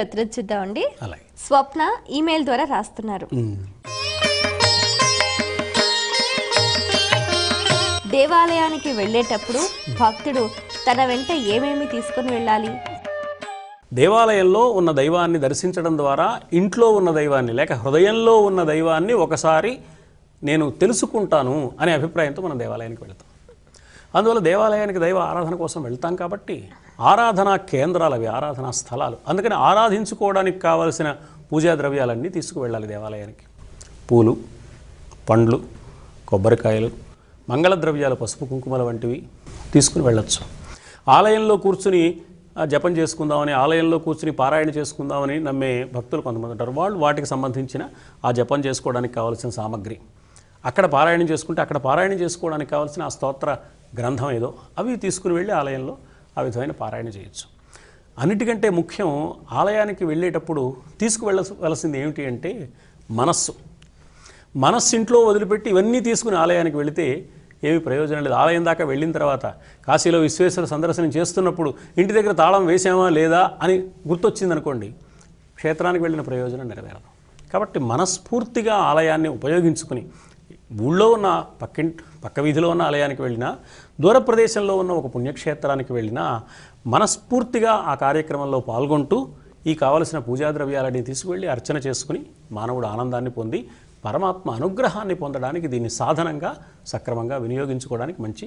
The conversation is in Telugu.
ఉత్తరం చూద్దామండి అలాగే. స్వప్న ఈమెయిల్ ద్వారా రాస్తున్నారు. దేవాలయానికి వెళ్ళేటప్పుడు భక్తుడు తన వెంట ఏమేమి తీసుకుని వెళ్ళాలి? దేవాలయంలో ఉన్న దైవాన్ని దర్శించడం ద్వారా ఇంట్లో ఉన్న దైవాన్ని లేక హృదయంలో ఉన్న దైవాన్ని ఒకసారి నేను తెలుసుకుంటాను అనే అభిప్రాయంతో మనం దేవాలయానికి వెళ్తాం. అందువల్ల దేవాలయానికి దైవ ఆరాధన కోసం వెళ్తాం కాబట్టి ఆరాధనా కేంద్రాలు అవి ఆరాధనా స్థలాలు. అందుకని ఆరాధించుకోవడానికి కావలసిన పూజా ద్రవ్యాలన్నీ తీసుకువెళ్ళాలి దేవాలయానికి. పూలు పండ్లు కొబ్బరికాయలు మంగళ ద్రవ్యాలు పసుపు కుంకుమల వంటివి తీసుకుని వెళ్ళొచ్చు. ఆలయంలో కూర్చుని ఆ, జపం చేసుకుందామని ఆలయంలో కూర్చుని పారాయణ చేసుకుందామని నమ్మే భక్తులు కొంతమంది ఉంటారు. వాళ్ళు వాటికి సంబంధించిన ఆ జపం చేసుకోవడానికి కావాల్సిన సామగ్రి. అక్కడ పారాయణం చేసుకుంటే అక్కడ పారాయణం చేసుకోవడానికి కావాల్సిన ఆ స్తోత్ర గ్రంథం ఏదో అవి తీసుకుని వెళ్ళి ఆలయంలో ఆ విధమైన పారాయణ చేయొచ్చు. అన్నిటికంటే ముఖ్యం ఆలయానికి వెళ్ళేటప్పుడు తీసుకువెళ్ళవలసింది ఏమిటి అంటే మనస్సు. మనస్సు ఇంట్లో వదిలిపెట్టి ఇవన్నీ తీసుకుని ఆలయానికి వెళితే ఏమి ప్రయోజనం లేదు. ఆలయం దాకా వెళ్ళిన తర్వాత కాశీలో విశ్వేశ్వర సందర్శనం చేస్తున్నప్పుడు ఇంటి దగ్గర తాళం వేసామా లేదా అని గుర్తొచ్చిందనుకోండి క్షేత్రానికి వెళ్ళిన ప్రయోజనం నెరవేరదు. కాబట్టి మనస్ఫూర్తిగా ఆలయాన్ని ఉపయోగించుకుని ఊళ్ళో ఉన్న పక్కింటి పక్క వీధిలో ఉన్న ఆలయానికి వెళ్ళినా దూర ప్రదేశంలో ఉన్న ఒక పుణ్యక్షేత్రానికి వెళ్ళినా మనస్ఫూర్తిగా ఆ కార్యక్రమంలో పాల్గొంటూ ఈ కావలసిన పూజా ద్రవ్యాలని తీసుకువెళ్ళి అర్చన చేసుకుని మానవుడు ఆనందాన్ని పొంది పరమాత్మ అనుగ్రహాన్ని పొందడానికి దీన్ని సాధనంగా సక్రమంగా వినియోగించుకోవడానికి మంచి